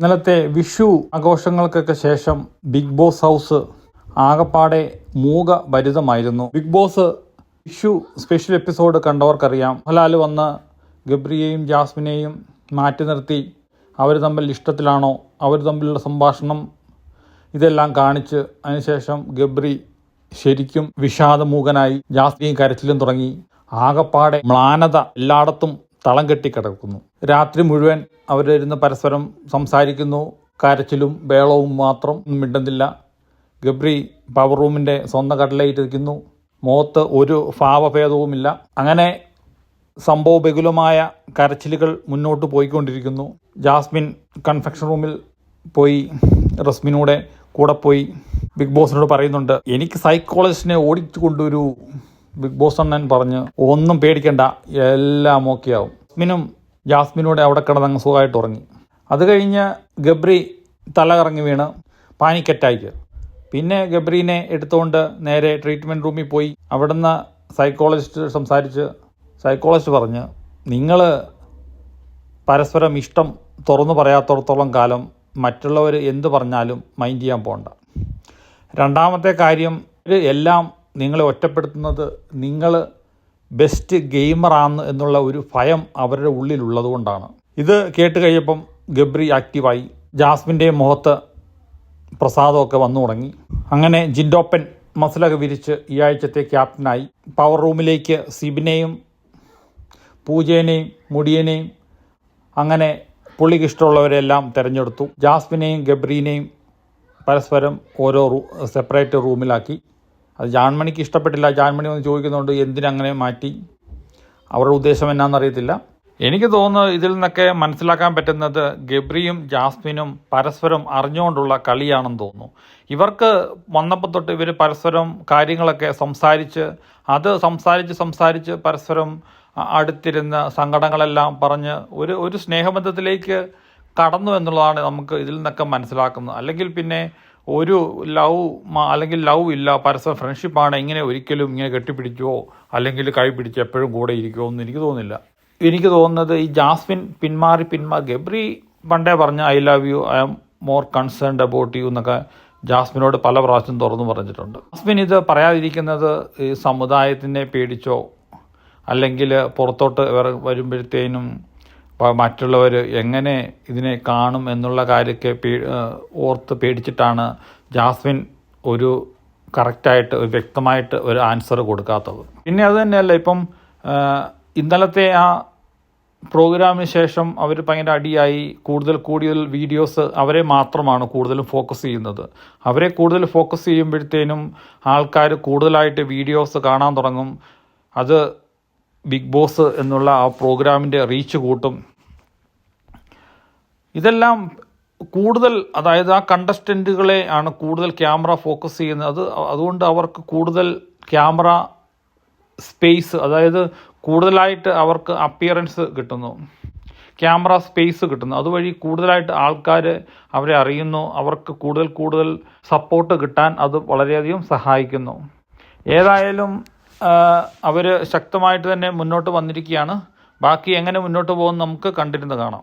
ഇന്നലത്തെ വിഷു ആഘോഷങ്ങൾക്കൊക്കെ ശേഷം big boss house ആകപ്പാടെ മൂക ഭരിതമായിരുന്നു Big Boss Vishu special episode കണ്ടവർക്കറിയാം. Mohanlal വന്ന് ഗബ്രിയെയും ജാസ്മിനെയും മാറ്റി നിർത്തി. അവർ തമ്മിൽ ഇഷ്ടത്തിലാണോ? അവർ തമ്മിലുള്ള സംഭാഷണം ഇതെല്ലാം കാണിച്ച് അതിനുശേഷം ഗബ്രി ശരിക്കും വിഷാദമൂകനായി ജാസ്മിയും കരച്ചിലും തുടങ്ങി. ആകപ്പാടെ മ്ലാനത എല്ലായിടത്തും തളം കെട്ടി കിടക്കുന്നു രാത്രി മുഴുവൻ അവരിരുന്ന് പരസ്പരം സംസാരിക്കുന്നു. കരച്ചിലും ബേളവും മാത്രം മിണ്ടുന്നില്ല. ഗബ്രി പവർ റൂമിന്റെ സ്വന്തം കടലയിട്ടിരിക്കുന്നു. മുഖത്ത് ഒരു ഭാവഭേദവുമില്ല. അങ്ങനെ സംഭവബഹുലമായ കരച്ചിലുകൾ മുന്നോട്ട് പോയിക്കൊണ്ടിരിക്കുന്നു. ജാസ്മിൻ കൺഫെക്ഷൻ റൂമിൽ പോയി റസ്മിനൂടെ കൂടെ പോയി ബിഗ് ബോസിനോട് പറയുന്നുണ്ട് എനിക്ക് സൈക്കോളജിസ്റ്റിനെ ഓടിച്ചു കൊണ്ടൊരു ബിഗ് ബോസ് അണ്ണൻ പറഞ്ഞ് ഒന്നും പേടിക്കണ്ട എല്ലാം ഓക്കെ ആവും. റസ്മിനും ജാസ്മിനൂടെ അവിടെ കിടന്നങ്ങ് സുഖമായിട്ട് ഉറങ്ങി. അത് കഴിഞ്ഞ് ഗബ്രി തല കറങ്ങി വീണ് പാനിക് അറ്റാക്ക് പിന്നെ ഗബ്രീനെ എടുത്തുകൊണ്ട് നേരെ ട്രീറ്റ്മെന്റ് റൂമിൽ പോയി. അവിടുന്ന് സൈക്കോളജിസ്റ്റ് സംസാരിച്ച് സൈക്കോളജിസ്റ്റ് പറഞ്ഞ് നിങ്ങൾ പരസ്പരം ഇഷ്ടം തുറന്നു പറയാത്തടത്തോളം കാലം മറ്റുള്ളവർ എന്ത് പറഞ്ഞാലും മൈൻഡ് ചെയ്യാൻ പോകണ്ട രണ്ടാമത്തെ കാര്യം എല്ലാം നിങ്ങളെ ഒറ്റപ്പെടുത്തുന്നത് നിങ്ങൾ ബെസ്റ്റ് ഗെയിമറാണ് എന്നുള്ള ഒരു ഭയം അവരുടെ ഉള്ളിലുള്ളത് കൊണ്ടാണ് ഇത് കേട്ട് കഴിയപ്പം ഗബ്രി ആക്റ്റീവായി. ജാസ്മിന്റെ മുഖത്ത് പ്രസാദമൊക്കെ വന്നു തുടങ്ങി. അങ്ങനെ ജിൻഡോപ്പൻ മസിലൊക്കെ വിരിച്ച് ഈ ആഴ്ചത്തെ ക്യാപ്റ്റനായി. പവർ റൂമിലേക്ക് സിബിനെയും പൂജേനെയും മുടിയനെയും അങ്ങനെ പുള്ളിക്ക് ഇഷ്ടമുള്ളവരെല്ലാം തിരഞ്ഞെടുത്തു. ജാസ്മിനെയും ഗബ്രീനെയും പരസ്പരം ഓരോ സെപ്പറേറ്റ് റൂമിലാക്കി. അത് ജാൻമണിക്ക് ഇഷ്ടപ്പെട്ടില്ല. ജാൻമണി ഒന്ന് ചോദിക്കുന്നുണ്ട് എന്തിനങ്ങനെ മാറ്റി? അവരുടെ ഉദ്ദേശം എന്നാണെന്നറിയത്തില്ല എനിക്ക് തോന്നുന്നത് ഇതിൽ നിന്നൊക്കെ മനസ്സിലാക്കാൻ പറ്റുന്നത് ഗബ്രിയും ജാസ്മിനും പരസ്പരം അറിഞ്ഞുകൊണ്ടുള്ള കളിയാണെന്ന് തോന്നുന്നു. ഇവർക്ക് വന്നപ്പോൾ തൊട്ട് ഇവർ പരസ്പരം കാര്യങ്ങളൊക്കെ സംസാരിച്ച് അത് സംസാരിച്ച് സംസാരിച്ച് പരസ്പരം അടുത്തിരുന്ന സങ്കടങ്ങളെല്ലാം പറഞ്ഞ് ഒരു ഒരു സ്നേഹബന്ധത്തിലേക്ക് കടന്നു എന്നുള്ളതാണ് നമുക്ക് ഇതിൽ നിന്നൊക്കെ മനസ്സിലാക്കുന്നത്. അല്ലെങ്കിൽ പിന്നെ ഒരു ലവ് അല്ലെങ്കിൽ ലവ് ഇല്ല പരസ്പരം ഫ്രണ്ട്ഷിപ്പാണ് ഇങ്ങനെ ഒരിക്കലും ഇങ്ങനെ കെട്ടിപ്പിടിച്ചോ അല്ലെങ്കിൽ കൈ പിടിച്ച് എപ്പോഴും കൂടെ ഇരിക്കുമോ എന്ന് എനിക്ക് തോന്നുന്നില്ല. എനിക്ക് തോന്നുന്നത് ഈ ജാസ്മിൻ പിന്മാറി പിന്മാറി ഗബ്രി പണ്ടേ പറഞ്ഞ I love you I am more concerned about you എന്നൊക്കെ ജാസ്മിനോട് പല പ്രാവശ്യം തുറന്നു പറഞ്ഞിട്ടുണ്ട്. ജാസ്മിൻ ഇത് പറയാതിരിക്കുന്നത് ഈ സമുദായത്തിനെ പേടിച്ചോ അല്ലെങ്കിൽ പുറത്തോട്ട് വരുമ്പോഴത്തേനും മറ്റുള്ളവർ എങ്ങനെ ഇതിനെ കാണും എന്നുള്ള കാര്യമൊക്കെ പേ ഓർത്ത് പേടിച്ചിട്ടാണ് ജാസ്മിൻ ഒരു കറക്റ്റായിട്ട് ഒരു വ്യക്തമായിട്ട് ഒരു ആൻസർ കൊടുക്കാത്തത്. പിന്നെ അത് തന്നെയല്ല ഇപ്പം ഇന്നലത്തെ ആ പ്രോഗ്രാമിന് ശേഷം അവർ ഭയങ്കര അടിയായി. കൂടുതൽ കൂടുതൽ വീഡിയോസ് അവരെ മാത്രമാണ് കൂടുതലും ഫോക്കസ് ചെയ്യുന്നത്. അവരെ കൂടുതൽ ഫോക്കസ് ചെയ്യുമ്പോഴത്തേനും ആൾക്കാർ കൂടുതലായിട്ട് വീഡിയോസ് കാണാൻ തുടങ്ങും. അത് ബിഗ് ബോസ് എന്നുള്ള ആ പ്രോഗ്രാമിന്റെ റീച്ച് കൂട്ടും. ഇതെല്ലാം കൂടുതൽ അതായത് ആ കണ്ടസ്റ്റന്റുകളെ ആണ് കൂടുതൽ ക്യാമറ ഫോക്കസ് ചെയ്യുന്നത്. അത് അതുകൊണ്ട് അവർക്ക് കൂടുതൽ ക്യാമറ സ്പേസ് അതായത് കൂടുതലായിട്ട് അവർക്ക് അപ്പിയറൻസ് കിട്ടുന്നു. ക്യാമറ സ്പേസ് കിട്ടുന്നു. അതുവഴി കൂടുതലായിട്ട് ആൾക്കാർ അവരെ അറിയുന്നു. അവർക്ക് കൂടുതൽ കൂടുതൽ സപ്പോർട്ട് കിട്ടാൻ അത് വളരെയധികം സഹായിക്കുന്നു. ഏതായാലും അവർ ശക്തമായിട്ട് തന്നെ മുന്നോട്ട് വന്നിരിക്കുകയാണ്. ബാക്കി എങ്ങനെ മുന്നോട്ട് പോകുമെന്ന് നമുക്ക് കണ്ടിരുന്ന് കാണാം.